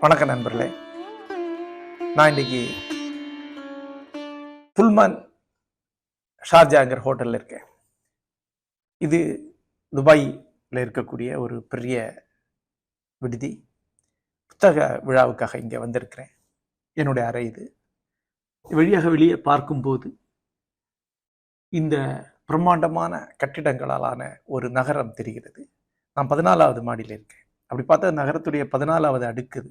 வணக்கம் நண்பர்களே. நான் இன்னைக்கு புல்மான் ஷார்ஜாங்கர் ஹோட்டலில் இருக்கேன். இது துபாயில் இருக்கக்கூடிய ஒரு பெரிய விடுதி. புத்தக விழாவுக்காக இங்கே வந்திருக்கிறேன். என்னுடைய அறை இது. வழியாக வெளியே பார்க்கும்போது இந்த பிரம்மாண்டமான கட்டிடங்களாலான ஒரு நகரம் தெரிகிறது. நான் பதினாலாவது மாடியில் இருக்கேன். அப்படி பார்த்தா நகரத்துடைய பதினாலாவது அடுக்குது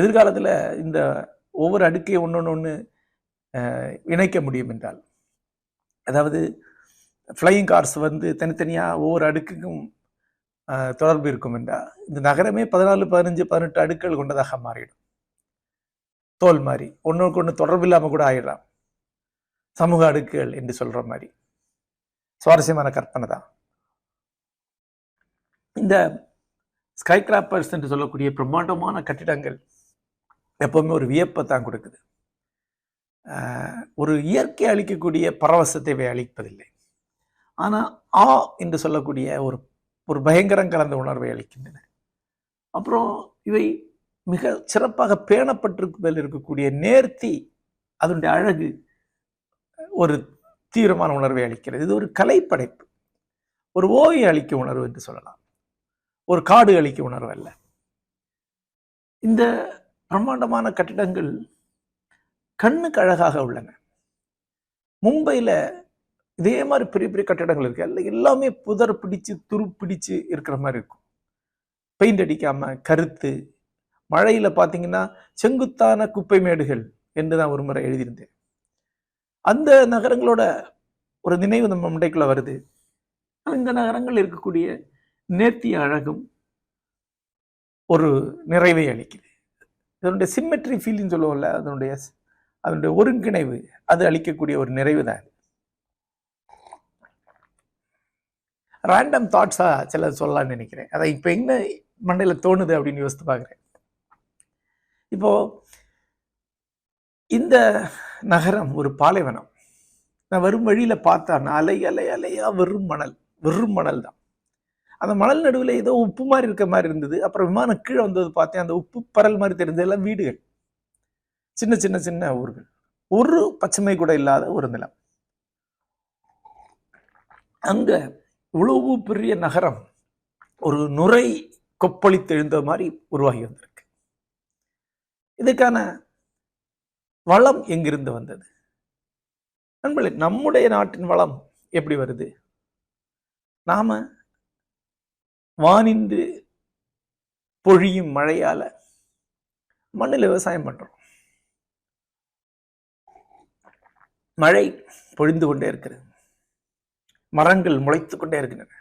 எதிர்காலத்தில் இந்த ஒவ்வொரு அடுக்கையும் ஒன்று ஒன்று இணைக்க முடியும் என்றால் அதாவது ஃப்ளையிங் கார்ஸ் வந்து தனித்தனியாக ஒவ்வொரு அடுக்குக்கும் தொடர்பு இருக்கும் என்றால் இந்த நகரமே பதினாலு பதினஞ்சு பதினெட்டு அடுக்குகள் கொண்டதாக மாறிடும். தோல் மாதிரி ஒன்றுக்கு ஒன்று தொடர்பு இல்லாமல் கூட ஆயிடலாம். சமூக அடுக்குகள் என்று சொல்கிற மாதிரி. சுவாரஸ்யமான கற்பனை தான். இந்த ஸ்கை கிராப்பர்ஸ் என்று சொல்லக்கூடிய பிரம்மாண்டமான கட்டிடங்கள் எப்பவுமே ஒரு வியப்பை தான் கொடுக்குது. ஒரு இயற்கை அளிக்கக்கூடிய பரவசத்தை இவை அளிப்பதில்லை ஆனால் ஆ என்று சொல்லக்கூடிய ஒரு ஒரு பயங்கரம் கலந்த உணர்வை அளிக்கின்றன. அப்புறம் இவை மிக சிறப்பாக பேணப்பட்டிருப்பதில் இருக்கக்கூடிய நேர்த்தி அதனுடைய அழகு ஒரு தீவிரமான உணர்வை அளிக்கிறது. இது ஒரு கலைப்படைப்பு. ஒரு ஓவியம் அளிக்கும் உணர்வு என்று சொல்லலாம். ஒரு காடு அளிக்கும் உணர்வு அல்ல. இந்த பிரம்மாண்டமான கட்டிடங்கள் கண்ணுக்கு அழகாக உள்ளன. மும்பையில் இதே மாதிரி பெரிய பெரிய கட்டிடங்கள் இருக்கு. அல்ல எல்லாமே புதர் பிடிச்சு துரு பிடிச்சு இருக்கிற மாதிரி இருக்கும். பெயிண்ட் அடிக்காம கருத்து. மழையில் பார்த்தீங்கன்னா செங்குத்தான குப்பை மேடுகள் என்று தான் ஒரு முறை எழுதியிருந்தேன். அந்த நகரங்களோட ஒரு நினைவு நம்ம மண்டைக்குள்ள வருது. இந்த நகரங்கள் இருக்கக்கூடிய நேர்த்திய அழகும் ஒரு நிறைவை அளிக்குது. இதனுடைய சிம்மெட்ரி ஃபீலிங் சொல்லுவோம்ல அதனுடைய அதனுடைய ஒருங்கிணைவு அது அளிக்கக்கூடிய ஒரு நிறைவு தான். ரேண்டம் தாட்ஸாக சில சொல்லலாம்னு நினைக்கிறேன். அதை இப்போ என்ன மண்டையில் தோணுது அப்படின்னு யோசித்து பார்க்குறேன். இப்போது இந்த நகரம் ஒரு பாலைவனம். நான் வரும் வழியில் பார்த்தா அலை அலை அலையா வெறும் மணல் வெறும் மணல் தான். அந்த மணல் நடுவில் ஏதோ உப்பு மாதிரி இருக்க மாதிரி இருந்தது. அப்புறம் விமானம் கீழே வந்தது பார்த்தேன். அந்த உப்பு பரல் மாதிரி தெரிஞ்சது. எல்லாம் வீடுகள். சின்ன சின்ன சின்ன ஊர்கள். ஒரு பச்சைமை கூட இல்லாத ஒரு நிலம். அங்கே இவ்வளவு பெரிய நகரம் ஒரு நுரை கொப்பளித்தெழுந்த மாதிரி உருவாகி வந்திருக்கு. இதுக்கான வளம் எங்கிருந்து வந்தது? நண்பர்களே நம்முடைய நாட்டின் வளம் எப்படி வருது? நாம வானின்று பொழியும் மழையால மண்ணில் விவசாயம் பண்றோம். மழை பொழிந்து கொண்டே இருக்கிறது. மரங்கள் முளைத்து கொண்டே இருக்கின்றன.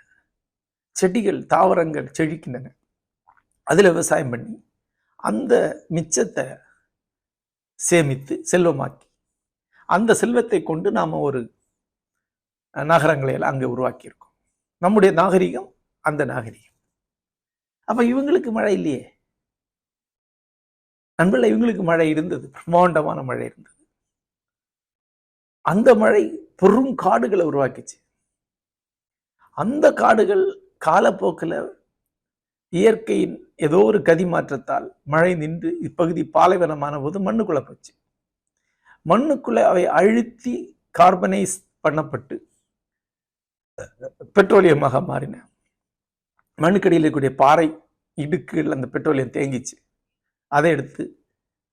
செடிகள் தாவரங்கள் செழிக்கின்றன. அதில் விவசாயம் பண்ணி அந்த மிச்சத்தை சேமித்து செல்வமாக்கி. அந்த செல்வத்தை கொண்டு நாம் ஒரு நகரங்களை எல்லாம் அங்கே உருவாக்கியிருக்கோம். நம்முடைய நாகரிகம் அந்த நாகரிகம். அப்போ இவங்களுக்கு மழை இல்லையே? நண்பர்கள் இவங்களுக்கு மழை இருந்தது. பிரம்மாண்டமான மழை இருந்தது. அந்த மழை பெரும் காடுகளை உருவாக்கிச்சு. அந்த காடுகள் காலப்போக்கில் இயற்கையின் ஏதோ ஒரு கதி மாற்றத்தால் மழை நின்று இப்பகுதி பாலைவனமான போது மண்ணுக்குள்ள போச்சு. மண்ணுக்குள்ள அவை அழுத்தி கார்பனைஸ் பண்ணப்பட்டு பெட்ரோலியமாக மாறின. மண்ணுக்கடியில் இருக்கக்கூடிய பாறை இடுக்குகள் அந்த பெட்ரோலியம் தேங்கிச்சு. அதை எடுத்து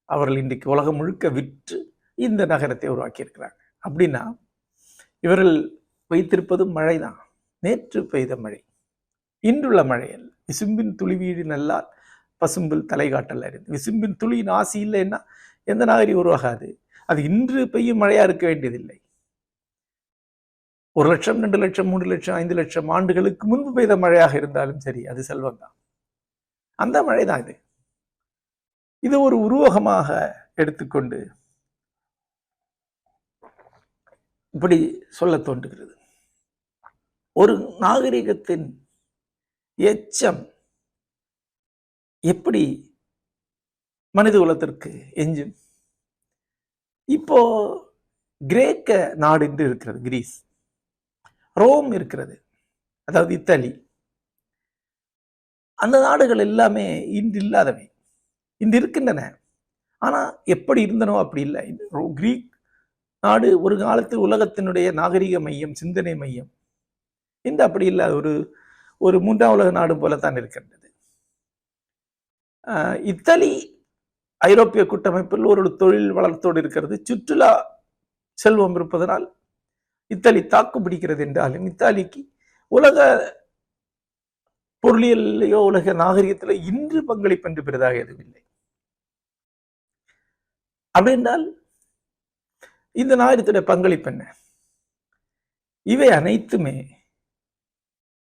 அவர்கள் இன்றைக்கு உலகம் முழுக்க விற்று இந்த நகரத்தை உருவாக்கியிருக்கிறாங்க. அப்படின்னா இவர்கள் வைத்திருப்பது மழை தான் நேற்று பெய்த மழை இன்றுள்ள மழை அல்ல விசும்பின் துளி வீடு நல்லால் பசும்பில் தலை அறிந்து. விசும்பின் துளியின் ஆசி இல்லைன்னா எந்த நாகரி உருவாகாது. அது இன்று பெய்யும் மழையா இருக்க வேண்டியதில்லை. ஒரு லட்சம் ரெண்டு லட்சம் மூன்று லட்சம் ஐந்து லட்சம் ஆண்டுகளுக்கு முன்பு பெய்த மழையாக இருந்தாலும் சரி அது செல்வம் தான். அந்த மழை தான் இது. இது ஒரு உருவகமாக எடுத்துக்கொண்டு இப்படி சொல்ல தோன்றுகிறது. ஒரு நாகரிகத்தின் எச்சம். எப்படி மனித குலத்திற்கு எஞ்சும்? இப்போ கிரேக்க நாடு என்று இருக்கிறது கிரீஸ். ரோம் இருக்கிறது அதாவது இத்தாலி. அந்த நாடுகள் எல்லாமே இன்று இல்லாதவை இன்று இருக்கின்றன. ஆனா எப்படி இருந்தனோ அப்படி இல்லை. ரோ- கிரீக் நாடு ஒரு காலத்து உலகத்தினுடைய நாகரிக மையம் சிந்தனை மையம். இன்று அப்படி இல்லை. ஒரு ஒரு மூன்றாம் உலக நாடு போலத்தான் இருக்கின்றது. ஆஹ் இத்தாலி ஐரோப்பிய கூட்டமைப்பில் ஒரு தொழில் வளர்த்தோடு இருக்கிறது. சுற்றுலா செல்வம் இருப்பதனால் இத்தாலி தாக்கு பிடிக்கிறது என்றாலும் இத்தாலிக்கு உலக பொருளியலையோ உலக நாகரிகத்திலோ இன்று பங்களிப்பு என்று பெரிதாக எதுவும் இல்லை அப்படின்னால் இந்த நாகரிகத்துடைய பங்களிப்பு என்ன? இவை அனைத்துமே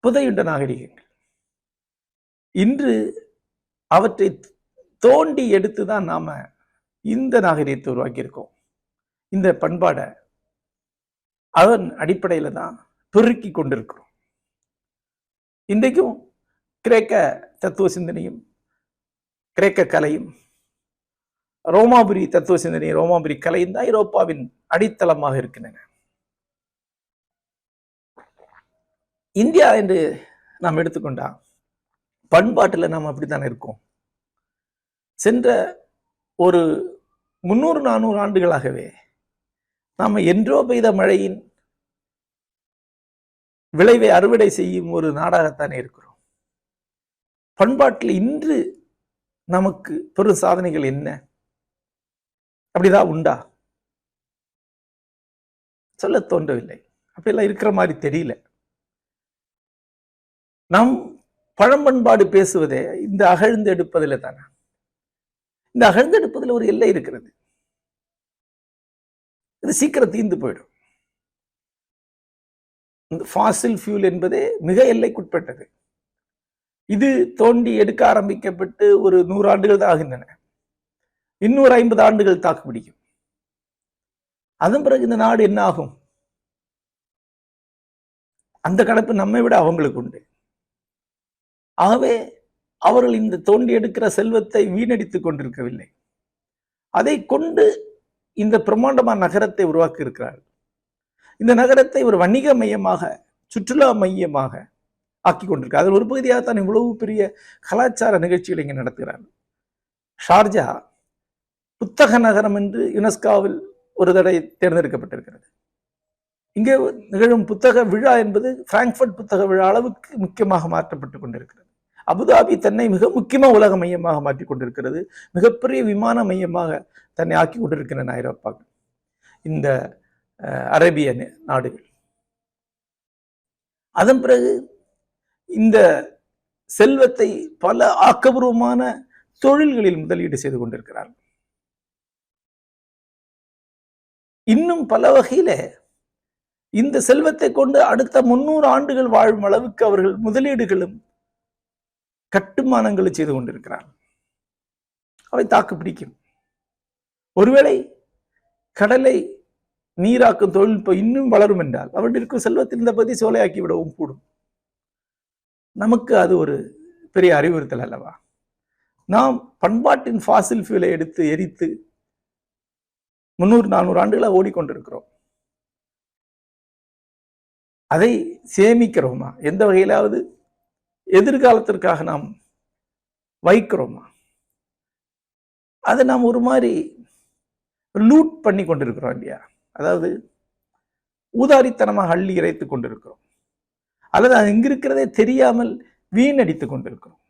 புதையுண்ட நாகரிகங்கள் இன்று அவற்றை தோண்டி எடுத்து தான் நாம இந்த நாகரிகத்தை உருவாக்கியிருக்கோம். இந்த பண்பாடை அதன் அடிப்படையில தான் பெருக்கி கொண்டிருக்கிறோம். இன்றைக்கும் கிரேக்க தத்துவ சிந்தனையும் கிரேக்க கலையும் ரோமாபுரி தத்துவ சிந்தனையும் ரோமாபுரி கலையும் தான் ஐரோப்பாவின் அடித்தளமாக இருக்கின்றன. இந்தியா என்று நாம் எடுத்துக்கொண்டா பண்பாட்டில் நாம் அப்படித்தானே இருக்கோம். சென்ற ஒரு முந்நூறு நானூறு ஆண்டுகளாகவே நாம் என்றோ பெய்த மழையின் விளைவை அறுவடை செய்யும் ஒரு நாடாகத்தானே இருக்கிறோம். பண்பாட்டில் இன்று நமக்கு பெரும் சாதனைகள் என்ன? அப்படிதான் உண்டா? சொல்ல தோன்றவில்லை. அப்படியெல்லாம் இருக்கிற மாதிரி தெரியல. நாம் பழம்பண்பாடு பேசுவதே இந்த அகழ்ந்து எடுப்பதில் தானே? இந்த அகழ்ந்து எடுப்பதில் ஒரு எல்லை இருக்கிறது. இது சீக்கிரம் தீர்ந்து போயிடும். இந்த ஃபாசில் ஃபியூல் என்பதே மிக எல்லைக்குட்பட்டது. இது தோண்டி எடுக்க ஆரம்பிக்கப்பட்டு ஒரு நூறு ஆண்டுகள் தான் ஆகின்றன. இன்னொரு ஐம்பது ஆண்டுகள் தாக்கு பிடிக்கும். அதன் பிறகு இந்த நாடு என்ன ஆகும்? அந்த கணப்பு நம்மை விட அவங்களுக்கு உண்டு. ஆகவே அவர்கள் இந்த தோண்டி எடுக்கிற செல்வத்தை வீணடித்துக் கொண்டிருக்கவில்லை. அதை கொண்டு இந்த பிரம்மாண்டமான நகரத்தை உருவாக்கி இருக்கிறார்கள் இந்த நகரத்தை ஒரு வணிக மையமாக சுற்றுலா மையமாக ஆக்கி கொண்டிருக்கார் அதில் ஒரு பகுதியாக தான் இவ்வளவு பெரிய கலாச்சார நிகழ்ச்சிகளை இங்கே நடத்துகிறார்கள். ஷார்ஜா புத்தக நகரம் என்று யுனெஸ்காவில் ஒரு தடவை தேர்ந்தெடுக்கப்பட்டிருக்கிறது. இங்கே நிகழும் புத்தக விழா என்பது பிராங்க்ஃபர்ட் புத்தக விழா அளவுக்கு முக்கியமாக மாற்றப்பட்டு கொண்டிருக்கிறது. அபுதாபி தன்னை மிக முக்கியமாக உலக மையமாக மாற்றிக் கொண்டிருக்கிறது. மிகப்பெரிய விமான மையமாக தன்னை ஆக்கி கொண்டிருக்கின்றன ஐரோப்பாக்கள் இந்த அரேபிய நாடுகள். அதன் பிறகு இந்த செல்வத்தை பல ஆக்கபூர்வமான தொழில்களில் முதலீடு செய்து கொண்டிருக்கிறார்கள். இன்னும் பல வகையில இந்த செல்வத்தை கொண்டு அடுத்த முன்னூறு ஆண்டுகள் வாழும் அளவுக்கு அவர்கள் முதலீடுகளும் கட்டுமானங்களை செய்து கொண்டிருக்கிறார்கள் அவை தாக்கு பிடிக்கும். ஒருவேளை கடலை நீராக்கும் தொழில்நுட்பம் இன்னும் வளரும் என்றால் அவர்கள் இருக்கும் செல்வத்தில் இந்த பகுதி சோலையாக்கி விடவும் கூடும். நமக்கு அது ஒரு பெரிய அறிவுறுத்தல் அல்லவா? நாம் பண்பாட்டின் ஃபாசில் ஃபியூலை எடுத்து எரித்து முந்நூறு நானூறு ஆண்டுகளாக ஓடிக்கொண்டிருக்கிறோம். அதை சேமிக்கிறோமா? எந்த வகையிலாவது எதிர்காலத்திற்காக நாம் வைக்கிறோமா? அதை நாம் ஒரு மாதிரி லூட் பண்ணி கொண்டிருக்கிறோம் இல்லையா? அதாவது ஊதாரித்தனமாக அள்ளி இறைத்து கொண்டிருக்கிறோம். அல்லது அது எங்க இருக்கிறதே தெரியாமல் வீணடித்து கொண்டிருக்கிறோம்.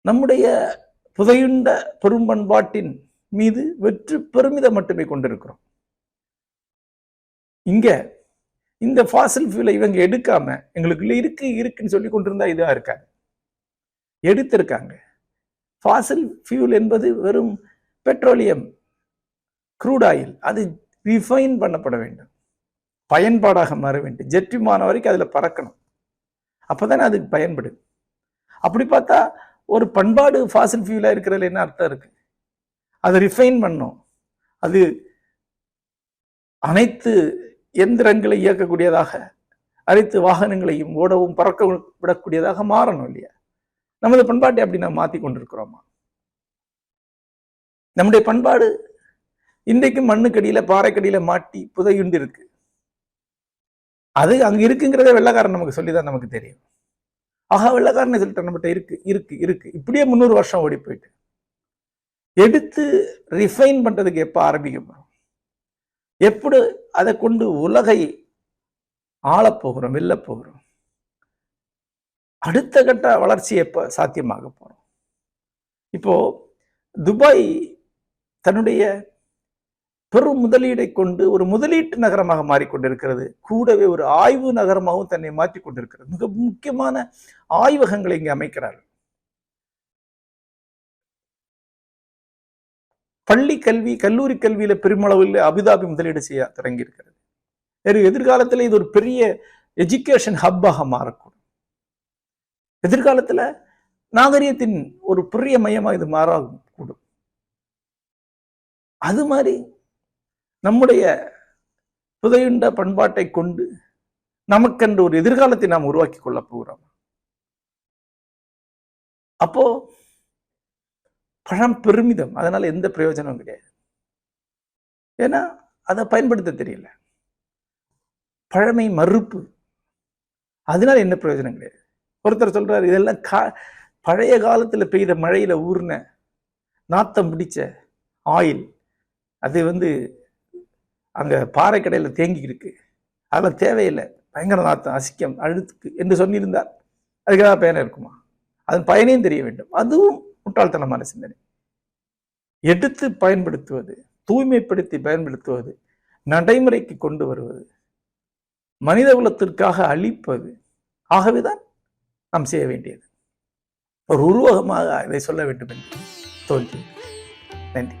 நம்முடைய புதையுண்ட பெரும்பண்பாட்டின் மீது வெற்று பெருமிதம் மட்டுமே கொண்டிருக்கிறோம். இங்கே இந்த ஃபாசல் ஃபியூலை இவங்க எடுக்காம எங்களுக்குள்ள இருக்கு இருக்குன்னு சொல்லி கொண்டிருந்தா இதாக இருக்காது எடுத்திருக்காங்க. ஃபாசல் ஃபியூல் என்பது வெறும் பெட்ரோலியம் க்ரூட் ஆயில் அது ரிஃபைன் பண்ணப்பட வேண்டும். பயன்பாடாக மாற வேண்டும். ஜெட் விமானம் வரைக்கும் அதில் பறக்கணும். அப்போதானே அதுக்கு பயன்படும். அப்படி பார்த்தா ஒரு பண்பாடு ஃபாசல் ஃபியூலாக இருக்கிறதுல என்ன அர்த்தம் இருக்குது அதை ரிஃபைன் பண்ணோம் அது அனைத்து எந்திரங்களை இயக்கக்கூடியதாக அனைத்து வாகனங்களையும் ஓடவும் பறக்க விடக்கூடியதாக மாறணும் இல்லையா? நமது பண்பாட்டை அப்படி நாம் மாற்றி கொண்டிருக்கிறோமா? நம்முடைய பண்பாடு இன்றைக்கும் மண்ணுக்கடியில் பாறைக்கடியில் மாட்டி புதையுண்டு இருக்கு அது அங்க இருக்குங்கிறத வெள்ளக்காரன் நமக்கு சொல்லிதான் நமக்கு தெரியும். ஆஹா வெள்ளக்காரனை சொல்லிட்டு நம்மகிட்ட இருக்கு இருக்கு இருக்கு. இப்படியே முந்நூறு வருஷம் ஓடி போயிட்டு. எடுத்து ரிஃபைன் பண்றதுக்கு எப்ப ஆரம்பிக்க எப்படி அதை கொண்டு உலகை ஆளப்போகிறோம் வெல்ல போகிறோம் அடுத்த கட்ட வளர்ச்சி எப்போ சாத்தியமாக போகிறோம் இப்போ துபாய் தன்னுடைய பெரும் முதலீடை கொண்டு ஒரு முதலீட்டு நகரமாக மாறிக்கொண்டிருக்கிறது. கூடவே ஒரு ஆய்வு நகரமாகவும் தன்னை மாற்றிக்கொண்டிருக்கிறது. மிக முக்கியமான ஆய்வகங்களை இங்கே அமைக்கிறார்கள். பள்ளி கல்வி கல்லூரி கல்வியில பெருமளவில் அபிதாபி முதலீடு செய்ய தொடங்கி இருக்கிறது எதிர்காலத்தில் இது ஒரு பெரிய எஜுகேஷன் ஹப்பாக மாறக்கூடும். எதிர்காலத்தில் நாகரிகத்தின் ஒரு பெரிய மையமாக இது மாறக்கூடும். கூடும் அது மாதிரி நம்முடைய புதையுண்ட பண்பாட்டை கொண்டு நமக்கென்று ஒரு எதிர்காலத்தை நாம் உருவாக்கி கொள்ள போகிறோம்? அப்போ பழம் பெருமிதம். அதனால் எந்த பிரயோஜனமும் கிடையாது. ஏன்னா அதை பயன்படுத்த தெரியல. பழமை மறுப்பு. அதனால என்ன பிரயோஜனம் கிடையாது. ஒருத்தர் சொல்கிறார் இதெல்லாம் கா பழைய காலத்தில் பெய்த மழையில் ஊர்ன நாத்தம் பிடிச்ச ஆயில் அது வந்து அங்கே பாறை கடையில் தேங்கி இருக்கு. அதெல்லாம் தேவையில்லை. பயங்கர நாத்தம் அசிக்கம் அழுத்துக்கு என்று சொல்லியிருந்தார் அதுக்காக பயணம் இருக்குமா? அதன் பயனையும் தெரிய வேண்டும். அதுவும் முட்டாள்தனமான சிந்தனை. எடுத்து பயன்படுத்துவது தூய்மைப்படுத்தி பயன்படுத்துவது நடைமுறைக்கு கொண்டு வருவது மனித குலத்திற்காக அழிப்பது ஆகவேதான் நாம் செய்ய வேண்டியது. ஒரு உருவகமாக இதை சொல்ல வேண்டும் என்று தோன்றி நன்றி.